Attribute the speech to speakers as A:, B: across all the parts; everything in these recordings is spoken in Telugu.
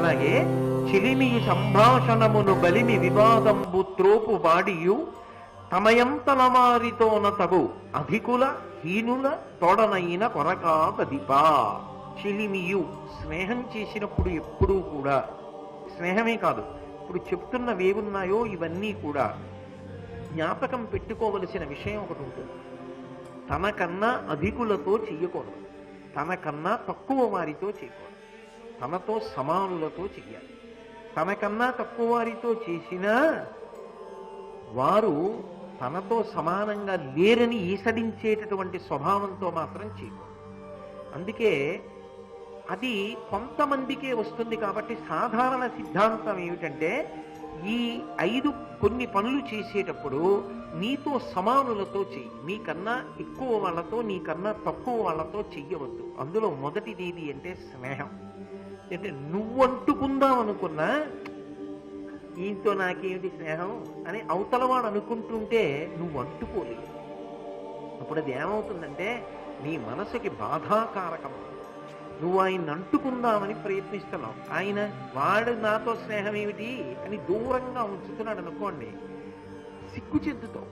A: అలాగే చిలిమి సంభాషణమును బలిమి వివాదంబు త్రోపు వాడియు తమయంతల వారితోన తగు అధికుల హీనుల తోడనైన కొరకాదదిపా చిలిమియు స్నేహం చేసినప్పుడు ఎప్పుడూ కూడా స్నేహమే కాదు ఇప్పుడు చెప్తున్నవేవున్నాయో ఇవన్నీ కూడా జ్ఞాపకం పెట్టుకోవలసిన విషయం ఒకటి ఉంటుంది. తనకన్నా అధికులతో చెయ్యకూడదు. తనకన్నా తక్కువ వారితో చేయకూడదు తనతో సమానులతో చెయ్యాలి. తనకన్నా తక్కువ వారితో చేసినా వారు తనతో సమానంగా లేరని ఈసడించేటటువంటి స్వభావంతో మాత్రం చేయకూడదు. అందుకే అది కొంతమందికే వస్తుంది కాబట్టి సాధారణ సిద్ధాంతం ఏమిటంటే ఈ ఐదు కొన్ని పనులు చేసేటప్పుడు నీతో సమానులతో చెయ్యి. నీకన్నా ఎక్కువ వాళ్ళతో నీకన్నా తక్కువ వాళ్ళతో చెయ్యవద్దు. అందులో మొదటిది ఏది అంటే స్నేహం. అంటే నువ్వంటుకుందాం అనుకున్నా ఈయనతో నాకేమిటి స్నేహం అని అవతలవాడు అనుకుంటుంటే నువ్వు అంటుకోలేవు అప్పుడు అది ఏమవుతుందంటే నీ మనసుకి బాధాకారకం. నువ్వు ఆయన అంటుకుందామని ప్రయత్నిస్తున్నావు. ఆయన వాడు నాతో స్నేహం ఏమిటి అని దూరంగా ఉంచుతున్నాడు అనుకోండి సిగ్గు చెందుతావు.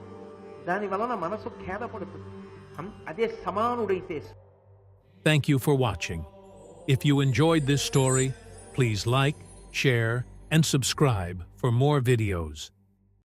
A: దాని వలన మనసు ఖేదపడుతుంది. అదే సమానుడైతే
B: thank you for watching If you enjoyed this story, please like, share, and subscribe for more videos.